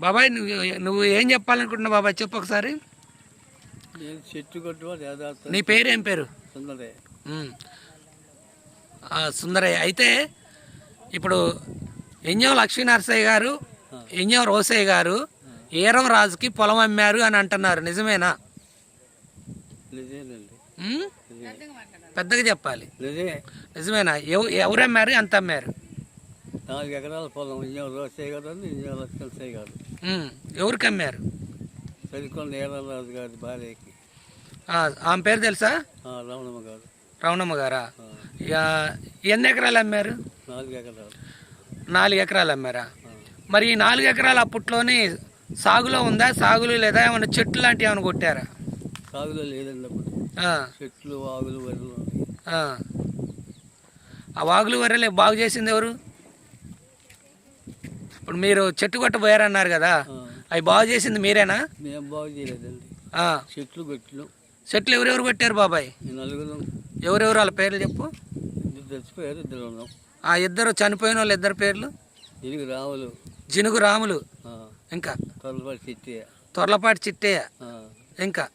బాబాయ్ నువ్వు నువ్వు ఏం చెప్పాలనుకుంటున్నావు బాబాయ్? చెప్పు ఒకసారి. నీ పేరు ఏం పేరు? సుందరయ్య. అయితే ఇప్పుడు ఎంజం లక్ష్మీనరసయ్య గారు ఎంజం రోసయ్య గారు ఏరం రాజుకి పొలం అమ్మారు అని అంటున్నారు. నిజమేనా. పెద్దగా చెప్పాలి. నిజమే. నిజమేనా? ఎవ ఎవరు అమ్మారు? ఎంత అమ్మారు? నాలుగు ఎకరాల పొలం ఇంజం రోసే కదండి ఇంజం లక్ష్మణ్ గారు ఉమ్. ఎవరికి అమ్మారు సరికొండ ఏలరాజు గారి భార్యకి. ఆమె పేరు తెలుసా? రమణమ్మ గారు. రమణమ్మ గారా? ఎన్ని ఎకరాలు అమ్మారు? నాలుగు ఎకరాలు. నాలుగు ఎకరాలు అమ్మారా? మరి ఈ నాలుగు ఎకరాలు అప్పట్లోని సాగులో ఉందా? సాగులు లేదా? ఏమైనా చెట్లు లాంటివి ఏమైనా కొట్టారా? సాగులో లేదండి అప్పుడు. చెట్లు ఆవులు వరలు. ఆ. ఆ వాగులు వరలే బాగు చేసింది ఎవరు? ఇప్పుడు మీరు చెట్టు కొట్టబోయారన్నారు కదా అవి బాగు చేసింది మీరేనా? మేము బాగు చేయలేదండి. చెట్లు గట్లు చెట్లు ఎవరెవరు కొట్టారు బాబాయ్? నలుగురు. ఎవరెవరు వాళ్ళ పేర్లు చెప్పు. చచ్చిపోయారు ఇద్దరు ఉన్నాం. ఆ ఇద్దరు చనిపోయిన వాళ్ళు ఇద్దరు పేర్లు? ఇదిగి రావులు జినుగు రాములు. ఇంకా? తొలపాటి చిట్టి తొర్లపాటి చిట్టయ్య. ఇంకా?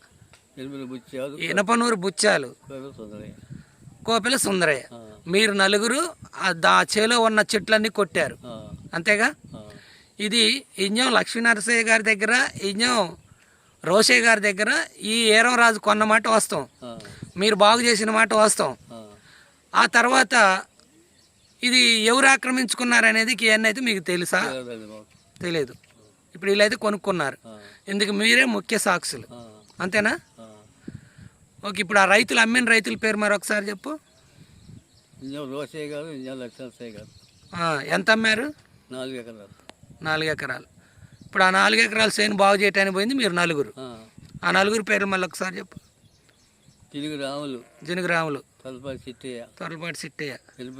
బుచ్చాలు. ఇనపనూరు బుచ్చాలు. కోపిల సుందరయ్య. మీరు నలుగురు ఆ దా చేలో ఉన్న చెట్లన్నీ కొట్టారు. అంతేగా? ఇది ఇంజం లక్ష్మీనరసయ్య గారి దగ్గర ఇంజం రోషయ్య గారి దగ్గర ఈ ఏరం రాజు కొన్న మాట వాస్తవం. ఆ, మీరు బాగు చేసిన మాట వాస్తవం. ఆ, తర్వాత ఇది ఎవరు ఆక్రమించుకున్నారనేది ఇవన్నీ అయితే మీకు తెలుసా. తెలియదు ఇప్పుడు వీళ్ళైతే కొనుక్కున్నారు. ఇందుకు మీరే ముఖ్య సాక్షులు. అంతేనా. ఓకే ఇప్పుడు ఆ రైతులు అమ్మిన రైతుల పేరు చెప్పు. లక్ష్మణయ్య గారు. ఆ, ఎంత అమ్మారు? నాలుగు ఎకరాలు. నాలుగు ఎకరాలు. ఇప్పుడు ఆ నాలుగు ఎకరాల చేను బాగు చేయడానికి పోయింది మీరు నలుగురు. ఆ, నలుగురు పేర్లు మళ్ళీ ఒకసారి చెప్పు. తిరిగి రాములు. జనగ్రాములు తలపాటి చిట్టయ్య. తొరపాటి సిట్టయ్య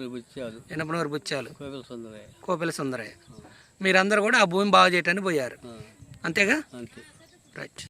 బుచ్చాలు. ఎనపనూరు బుచ్చాలు. కోపిల సుందరయ్య. కోపిల సుందరయ్య. మీరందరూ కూడా ఆ భూమి బాగు చేయటానికి పోయారు. అంతేగా? అంతే. రైట్.